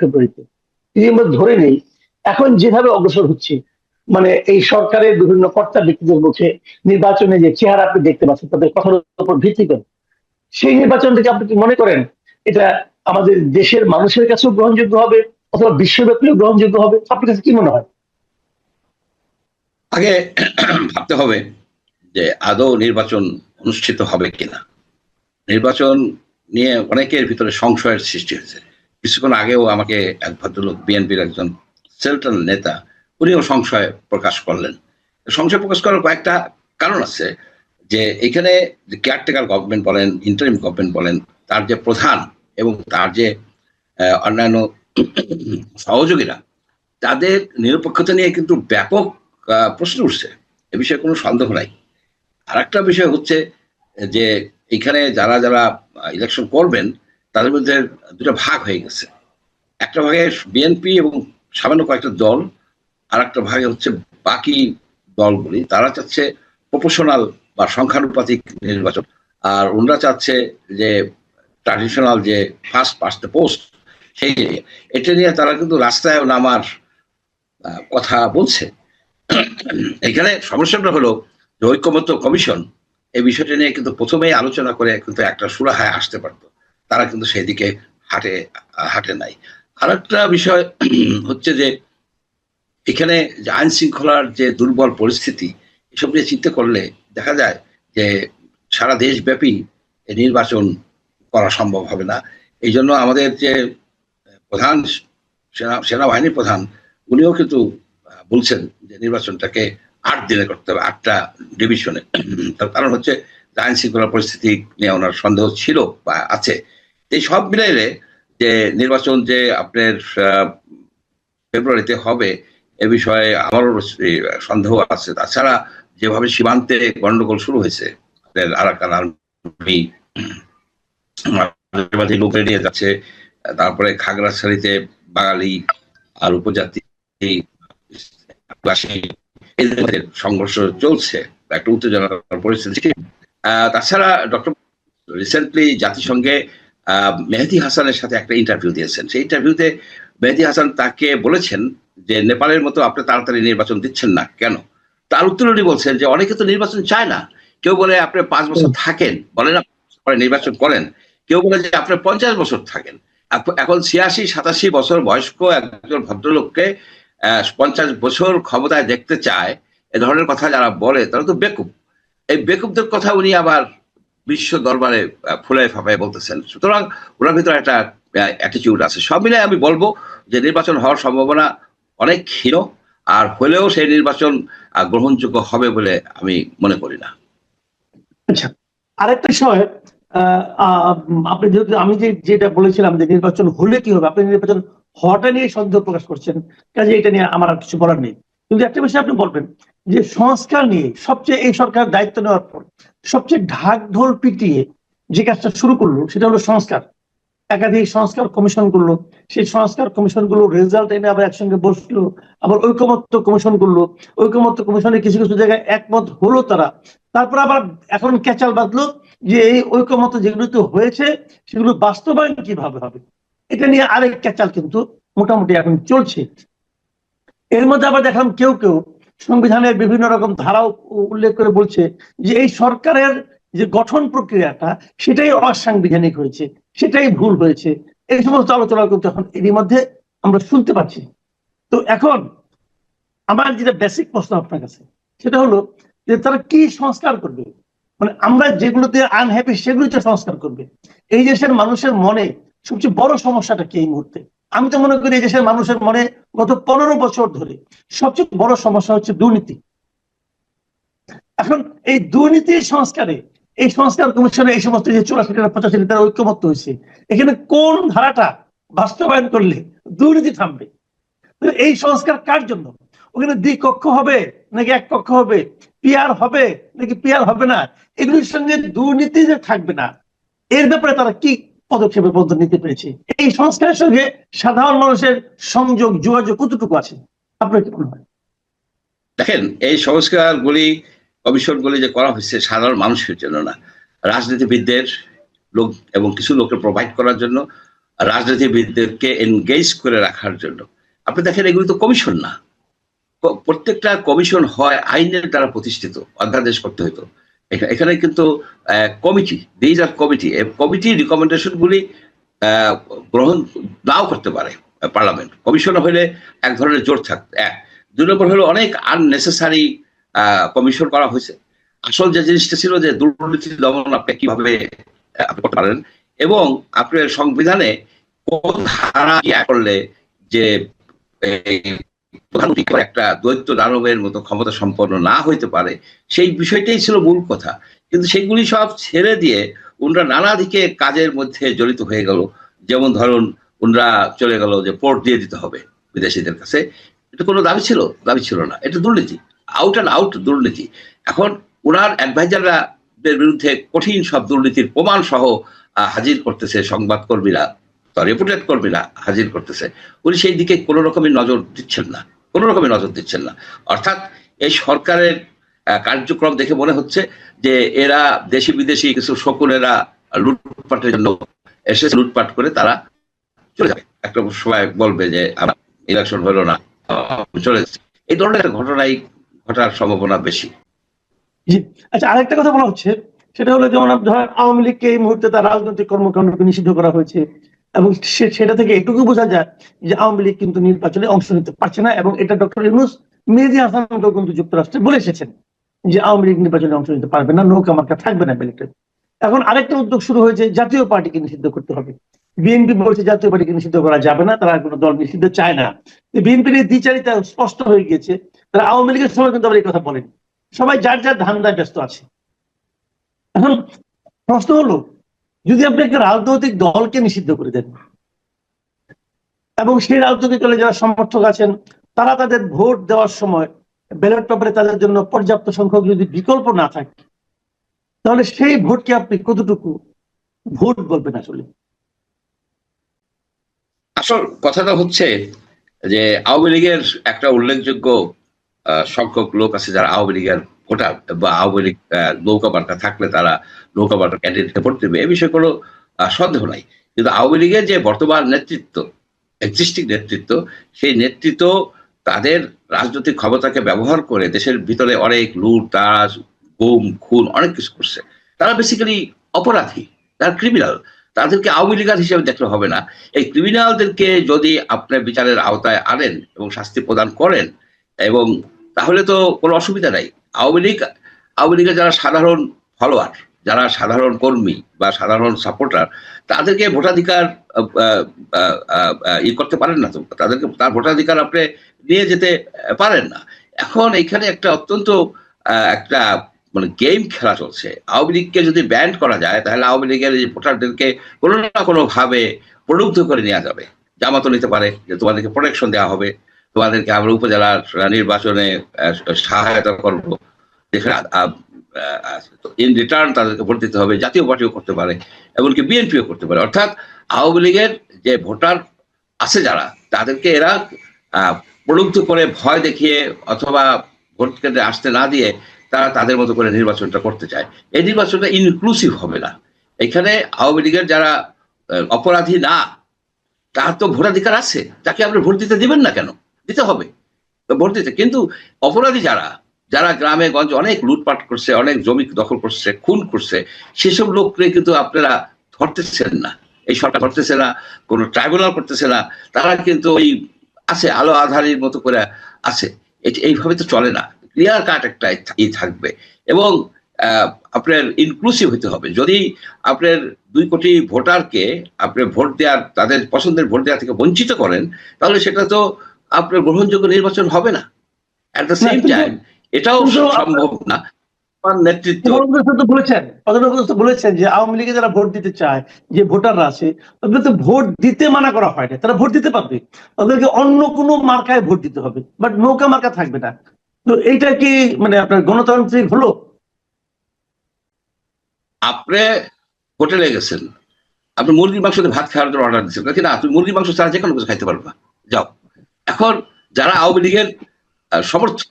ফেব্রুয়ারিতে যদি আমরা ধরে নেই, এখন যেভাবে অগ্রসর হচ্ছে মানে এই সরকারের বিভিন্ন কর্তা ব্যক্তিদের মুখে নির্বাচনে যে চেহারা আপনি দেখতে পাচ্ছেন, তাদের কথার উপর ভিত্তি করে, সেই নির্বাচন থেকে আপনি কি মনে করেন? এটা আমাদের দেশের মানুষের কাছেও গ্রহণযোগ্য হবে, অথবা বিশ্বব্যাপীও গ্রহণযোগ্য হবে? আপনার কাছে কি মনে হয়? আগে ভাবতে হবে যে আদৌ নির্বাচন অনুষ্ঠিত হবে কিনা। নির্বাচন নিয়ে অনেকের ভিতরে সংশয়ের সৃষ্টি হয়েছে। কিছুক্ষণ আগেও আমাকে এক ভদ্রলোক, বিএনপির একজন সেলটন নেতা, উনিও সংশয় প্রকাশ করলেন। সংশয় প্রকাশ করার কয়েকটা কারণ আছে যে এখানে কেয়ারটেকার গভর্নমেন্ট বলেন ইন্টারিম গভর্নমেন্ট বলেন, তার যে প্রধান এবং তার যে অন্যান্য সহযোগীরা, তাদের নিরপেক্ষতা নিয়ে কিন্তু ব্যাপক প্রশ্ন উঠছে। এ বিষয়ে কোনো সন্দেহ নাই। আর একটা বিষয় হচ্ছে যে এখানে যারা যারা ইলেকশন করবেন তাদের মধ্যে দুটো ভাগ হয়ে গেছে। একটা ভাগে বিএনপি এবং সামান্য কয়েকটা দল আর একটা ভাগে হচ্ছে বাকি দলগুলি। তারা চাচ্ছে প্রপোশনাল বা সংখ্যানুপাতিক নির্বাচন। আর ওনারা চাচ্ছে যে ট্রাডিশনাল যে ফার্স্ট পাস্ট পোস্ট সেই এটা নিয়ে তারা কিন্তু রাস্তায় নামার কথা বলছে। এখানে সমস্যাটা হলো যে ঐক্যমত্য কমিশন এই বিষয়টা নিয়ে কিন্তু প্রথমেই আলোচনা করে কিন্তু একটা সুরাহায় আসতে পারতো। তারা কিন্তু সেই দিকে হাটে হাটে নাই। আর একটা বিষয় হচ্ছে যে, এখানে যে আইন শৃঙ্খলার যে দুর্বল পরিস্থিতি, এসব নিয়ে চিন্তা করলে দেখা যায় যে সারা দেশব্যাপী নির্বাচন করা সম্ভব হবে না। এই জন্য আমাদের যে প্রধান সেনা সেনাবাহিনী প্রধান, উনিও কিন্তু বলছেন যে নির্বাচনটাকে আট দিনে করতে হবে, আটটা ডিভিশনে। তার কারণ হচ্ছে আইন শৃঙ্খলা পরিস্থিতি নিয়ে ওনার সন্দেহ ছিল বা আছে। এই সব মিলাইলে যে নির্বাচন যে আপনার ফেব্রুয়ারিতে হবে, এ বিষয়ে আমারও সন্দেহ আছে। তাছাড়া যেভাবে সীমান্তে গন্ডগোল শুরু হয়েছে আরাকান আর্মি, মাঝে নিয়ে যাচ্ছে, তারপরে খাগড়াছড়িতে বাঙালি আর উপজাতি সংঘর্ষ চলছে, একটা উত্তেজনার পরিস্থিতি। তাছাড়া ডক্টর, রিসেন্টলি জাতিসংঘে মেহেদি হাসানের সাথে একটা ইন্টারভিউ দিয়েছেন। সেই ইন্টারভিউতে মেহেদি হাসান তাকে বলেছেন যে, নেপালের মতো আপনি তাড়াতাড়ি নির্বাচন দিচ্ছেন না। কেন? তার উত্তর উনি বলছেন যে, অনেকে তো নির্বাচন চায় না। কেউ বলে আপনি পাঁচ বছর থাকেন, বলে না, পরে নির্বাচন করেন। কেউ বলে যে, আপনি পঞ্চাশ বছর থাকেন। এখন ছিয়াশি, সাতাশি বছর বয়স্ক একজন ভদ্রলোককে পঞ্চাশ বছর ক্ষমতায় দেখতে চায়, এ ধরনের কথা যারা বলে, তারা তো বেকুব। এই বেকুবদের কথা উনি আবার বিশ্ব দরবারে ফুলায় ফাঁপায় বলতেছেন। সুতরাং ওনার ভিতরে একটা অ্যাটিটিউড আছে। সব মিলে আমি বলব যে নির্বাচন হওয়ার সম্ভাবনা অনেক ক্ষীণ আর হলেও সেই নির্বাচন গ্রহণযোগ্য হবে বলে আমি মনে করি না। আচ্ছা আরেকটা আহ, আপনি যেহেতু আমি যে যেটা বলেছিলাম যে নির্বাচন হলে কি হবে আপনি নির্বাচন হওয়াটা নিয়ে সন্দেহ প্রকাশ করছেন কাজে এটা নিয়ে আমার আর কিছু বলার নেই। কিন্তু একটা বিষয় আপনি বলবেন যে সংস্কার নিয়ে সবচেয়ে এই সরকার দায়িত্ব নেওয়ার পর সবচেয়ে ঢাক ঢোল পিটিয়ে যে কাজটা শুরু করল, সেটা হলো সংস্কার। একাধিক সংস্কার কমিশন করল, সেই সংস্কার কমিশনগুলো রেজাল্ট এনে আবার একসঙ্গে বসল, আবার ঐকমত্য কমিশন করল। ঐকমত্য কমিশনে কিছু কিছু জায়গায় একমত হলো তারা। তারপর আবার এখন ক্যাচাল বাঁধলো যে এই ঐকমত্য যেগুলো হয়েছে, সেগুলো বাস্তবায়ন কীভাবে হবে? এটা নিয়ে আরেক ক্যাচাল কিন্তু মোটামুটি এখন চলছে। এর মধ্যে আবার দেখলাম কেউ কেউ সংবিধানের বিভিন্ন রকম ধারাও উল্লেখ করে বলছে যে এই সরকারের যে গঠন প্রক্রিয়াটা সেটাই অসাংবিধানিক হয়েছে, সেটাই ভুল হয়েছে। এই সমস্ত আলোচনা কিন্তু এখন এরই মধ্যে আমরা শুনতে পাচ্ছি। তো এখন আমার যেটা বেসিক প্রশ্ন আপনার কাছে, সেটা হলো যে তারা কি সংস্কার করবে? মানে আমরা যেগুলোতে আনহ্যাপি সেগুলোতে সংস্কার করবে। এই দেশের মানুষের মনে সবচেয়ে বড় সমস্যাটা কি এই মুহূর্তে? আমি তো মনে করি এই দেশের মানুষের মনে গত পনেরো বছর ধরে সবচেয়ে বড় সমস্যা হচ্ছে দুর্নীতি। এখন এই দুর্নীতি সংস্কারে, এই সংস্কার কমিশনে এই সমস্ত যে চুরাশি টাকা পঁচাশি টাকা ঐক্যমত্য হয়েছে, এখানে কোন ধারাটা বাস্তবায়ন করলে দুর্নীতি থামবে? এই সংস্কার কার জন্য? ওখানে দ্বিকক্ষ হবে, নাকি এক কক্ষ হবে? পিয়ার হবে, নাকি পিয়ার হবে না? এগুলির সঙ্গে দুর্নীতি যে থাকবে না, এর ব্যাপারে তারা কি পদক্ষেপের পদ্ধতি নিতে পেরেছে। এই সংস্কারের সঙ্গে সাধারণ মানুষের সংযোগ, যোগাযোগ কতটুকু আছে? আপনার কি মনে হয়? দেখেন, এই সংস্কারগুলি কমিশনগুলি যে করা হয়েছে সাধারণ মানুষের জন্য না। রাজনীতিবিদদের লোক এবং কিছু লোককে প্রোভাইড করার জন্য, রাজনীতিবিদদেরকে এনগেজ করে রাখার জন্য। আপনি দেখেন, এগুলো তো কমিশন না। প্রত্যেকটা কমিশন হয় আইনের দ্বারা প্রতিষ্ঠিত, অধ্যাদেশ করতে এখা- এখানে কিন্তু কমিটি দিজ আর কমিটি কমিটি রিকমেন্ডেশন গুলি গ্রহণ নাও করতে পারে পার্লামেন্ট কমিশন হলে এক ধরনের জোর থাকতো এক। দুই নম্বর হলো অনেক আননেসেসারি কমিশন করা হয়েছে। আসল যে জিনিসটা ছিল যে দুর্নীতি দমন আপনি কীভাবে আপনি করতে পারেন, এবং আপনার সংবিধানে কোন ধারা করলে যে প্রধানমন্ত্রী একটা দৈত্য দানবের মতো ক্ষমতা সম্পন্ন না হইতে পারে, সেই বিষয়টাই ছিল মূল কথা। কিন্তু সেগুলি সব ছেড়ে দিয়ে নানা দিকে কাজের মধ্যে জড়িত হয়ে গেল। যেমন ধরুন চলে গেল যে পোর্ট দিয়ে দিতে হবে বিদেশিদের কাছে। এটা কোনো দাবি ছিল? দাবি ছিল না। এটা দুর্নীতি। আউট অ্যান্ড আউট দুর্নীতি। এখন ওনার অ্যাডভাইজাররা বিরুদ্ধে কঠিন সব দুর্নীতির প্রমাণ সহ হাজির করতেছে সংবাদকর্মীরা। রেপুটেড কর্মীরা হাজির করতেছে। উনি সেই দিকে কোনো রকমের নজর দিচ্ছেন না, কোনো রকমের নজর দিচ্ছেন না। অর্থাৎ এই সরকারের কার্যক্রম দেখে মনে হচ্ছে যে এরা দেশি বিদেশি কিছু শকুনেরা লুটপাটের জন্য এসে লুটপাট করে তারা চলে যাবে। একটা সময় বলবে যে ইলেকশন হলো না চলে। এই ধরনের ঘটনাই ঘটার সম্ভাবনা বেশি। জি আচ্ছা আরেকটা কথা বলা হচ্ছে, সেটা হলো যেমন ধরেন আওয়ামী লীগকে এই মুহূর্তে তার রাজনৈতিক কর্মকাণ্ডকে নিষিদ্ধ করা হয়েছে। এবং সেটা থেকে এটুকু বোঝা যায় যে আওয়ামী লীগ কিন্তু নির্বাচনে অংশ নিতে পারছে না এবং এটা ডক্টর ইউনুস মেহেদি হাসানকেও কিন্তু যুক্তরাষ্ট্রে বলে এসেছেন যে আওয়ামী লীগ নির্বাচনে অংশ নিতে পারবে না, নৌকা মার্কা থাকবে না ব্যালেটে। এখন আরেকটা উদ্যোগ শুরু হয়েছে, জাতীয় পার্টিকে নিষিদ্ধ করতে হবে। বিএনপি বলছে জাতীয় পার্টিকে নিষিদ্ধ করা যাবে না, তারা কোনো দল নিষিদ্ধ চায় না। বিএনপির এই দ্বিচারিতা স্পষ্ট হয়ে গিয়েছে, তারা আওয়ামী লীগের সময় কিন্তু আবার এই কথা বলেনি। সবাই যার যার ধান্দায় ব্যস্ত আছে। এখন প্রশ্ন হলো যদি আপনি একটা রাজনৈতিক দলকে নিষিদ্ধ করে দেন, এবং সেই রাজনৈতিক দলে যারা সমর্থক আছেন, তারা তাদের ভোট দেওয়ার সময় ব্যালট পেপারে তাদের জন্য পর্যাপ্ত সংখ্যক যদি বিকল্প না থাকে, তাহলে সেই ভোটকে আপনি কতটুকু ভোট বলবেন আসলে? আসল কথাটা হচ্ছে যে আওয়ামী লীগের একটা উল্লেখযোগ্য সংখ্যক লোক আছে যারা আওয়ামী লীগের ভোটার বা আওয়ামী লীগ নৌকা বার্তা থাকলে তারা নৌকা মার্কা ক্যান্ডিডেটকে ভোট দেবে, এ বিষয়ে কোনো সন্দেহ নাই। কিন্তু আওয়ামী লীগের যে বর্তমান নেতৃত্ব এক্সিস্টিং নেতৃত্ব, সেই নেতৃত্ব তাদের রাজনৈতিক ক্ষমতাকে ব্যবহার করে দেশের ভিতরে অনেক লুট তাজ গুম, খুন, অনেক কিছু করছে। তারা বেসিক্যালি অপরাধী, তারা ক্রিমিনাল তাদেরকে আওয়ামী লীগার হিসেবে দেখলে হবে না। এই ক্রিমিনালদেরকে যদি আপনার বিচারের আওতায় আনেন এবং শাস্তি প্রদান করেন, এবং তাহলে তো কোনো অসুবিধা নাই। আওয়ামী লীগ, আওয়ামী লীগের যারা সাধারণ ফলোয়ার যারা সাধারণ কর্মী বা সাধারণ সাপোর্টার তাদেরকে ভোটাধিকার ই করতে পারেন না তো। তাদেরকে, তার ভোটাধিকার আপনি নিয়ে যেতে পারেন না। এখন এখানে একটা অত্যন্ত একটা মানে গেম খেলা চলছে। আওয়ামী লীগকে যদি ব্যান্ড করা যায়, তাহলে আওয়ামী লীগের এই ভোটারদেরকে কোনো না কোনোভাবে প্রলুব্ধ করে নেওয়া যাবে। জামাতও নিতে পারে, যে তোমাদেরকে প্রোটেকশন দেওয়া হবে। তোমাদেরকে আমরা উপজেলার নির্বাচনে সহায়তা করব। ইন রিটার্ন তাদেরকে ভোট দিতে হবে, জাতীয় পার্টিও করতে পারে, এমনকি বিএনপিও করতে পারে। অর্থাৎ আওয়ামী লীগের যে ভোটার আছে যারা, তাদেরকে এরা প্রলুব্ধ করে ভয় দেখিয়ে অথবা ভোট কেন্দ্রে আসতে না দিয়ে তারা তাদের মতো করে নির্বাচনটা করতে চায়। এই নির্বাচনটা ইনক্লুসিভ হবে না। এখানে আওয়ামী লীগের যারা অপরাধী না, তার তো ভোটাধিকার আছে। তাকে আপনি ভোট দিতে দিবেন না কেন? দিতে হবে। ভোট দিতে। কিন্তু অপরাধী যারা যারা গ্রামে গঞ্জে অনেক লুটপাট করছে, অনেক জমি দখল করছে, খুন করছে, সেসব লোককে কিন্তু আপনারা ধরতেছেন না। এই সরকার ধরতেছে না, কোনো ট্রাইব্যুনাল করতেছে না, তারা কিন্তু ওই আছে, আলো আধারির মতো করে আছে। এটি এইভাবে তো চলে না। ক্লিয়ার কাট একটা ই থাকবে। এবং আপনার ইনক্লুসিভ হতে হবে। যদি আপনার দুই কোটি ভোটারকে আপনি ভোট দেওয়ার তাদের পছন্দের ভোট দেওয়া থেকে বঞ্চিত করেন, তাহলে সেটা তো আপনার গ্রহণযোগ্য নির্বাচন হবে না। অ্যাট দ্য সেম টাইম এটাও সম্ভব না। নেতৃত্ব বলেছেন বলেছেন যে আওয়ামী লীগে যারা ভোট দিতে চায় যে ভোটাররা আছে তাদের তো ভোট দিতে মানা করা হয় না তারা ভোট দিতে পারবে। তাদেরকে অন্য কোনো মার্কায় ভোট দিতে হবে বাট নৌকা মার্কা থাকবে না। তো এইটা কি মানে আপনার গণতান্ত্রিক হলো? আপনি হোটেলে গেছেন। আপনি মুরগির মাংস ভাত খাওয়ার জন্য অর্ডার দিচ্ছেন না তুমি মুরগির মাংস ছাড়া যে কোনো কিছু খাইতে পারবা যাও। এখন যারা আওয়ামী লীগের সমর্থক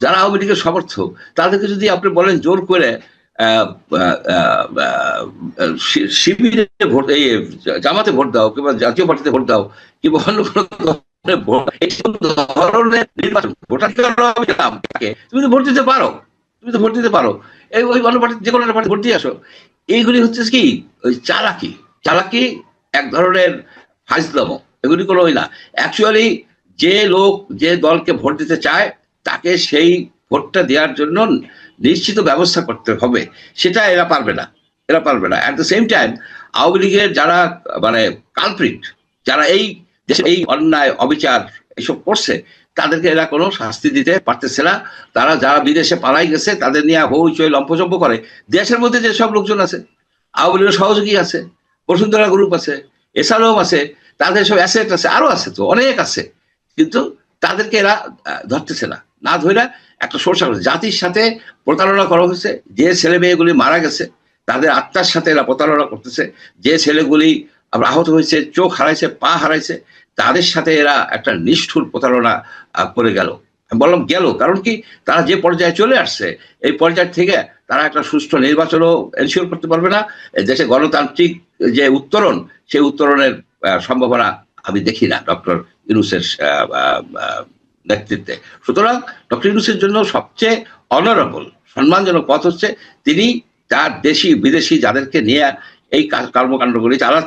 যারা আওয়ামী লীগের সমর্থক তাদেরকে যদি আপনি বলেন জোর করে শিবিরে ভোট, এই জামাতে ভোট দাও কিংবা জাতীয় পার্টিতে ভোট দাও কিংবা অন্য কোনো ধরনের তুমি তো ভোট দিতে পারো, তুমি তো ভোট দিতে পারো, এই ওই অন্য পার্টি, যে কোনো পার্টি ভোট দিয়ে আসো। এইগুলি হচ্ছে কি, ওই চালাকি চালাকি এক ধরনের ফাইজলামো। এগুলি কোনো না। অ্যাকচুয়ালি যে লোক, যে দলকে ভোট দিতে চায়, তাকে সেই ভোটটা দেওয়ার জন্য নিশ্চিত ব্যবস্থা করতে হবে। সেটা এরা পারবে না। এরা পারবে না। At the same time Awami লীগের যারা মানে কালপ্রিট যারা এই দেশে এই অন্যায়, অবিচার এসব করছে, তাদেরকে এরা কোনো শাস্তি দিতে পারতেছে না। তারা যারা বিদেশে পালাই গেছে, তাদের নিয়ে হইচই লম্পজম্প করে। দেশের মধ্যে যে সব লোকজন আছে, আওয়ামী লীগের সহযোগী আছে, বসুন্ধরা গ্রুপ আছে এসালম আছে তাদের সব অ্যাসেট আছে, আরও আছে তো, অনেক আছে। কিন্তু তাদেরকে এরা ধরতেছে না। না ধরে একটা সোর্স জাতির সাথে প্রতারণা করা হয়েছে। যে ছেলে মেয়েগুলি মারা গেছে, তাদের আত্মার সাথে এরা প্রতারণা করতেছে। যে ছেলেগুলি আহত হয়েছে, চোখ হারাইছে, পা হারাইছে, তাদের সাথে এরা একটা নিষ্ঠুর প্রতারণা করে গেল। বললাম, গেল? কারণ কি? তারা যে পর্যায়ে চলে আসছে, এই পর্যায় থেকে তারা একটা সুষ্ঠু নির্বাচনও এনশিওর করতে পারবে না। দেশে গণতান্ত্রিক যে উত্তরণ, সেই উত্তরণের সম্ভাবনা আমি দেখি না ডক্টর ইউনুসের নেতৃত্বে। সুতরাং ডক্টর ইউনুসের জন্য সবচেয়ে অনারেবল সম্মানজনক পথ হচ্ছে তিনি তার দেশি বিদেশি যাদেরকে নিয়ে এই কর্মকাণ্ডগুলি চালা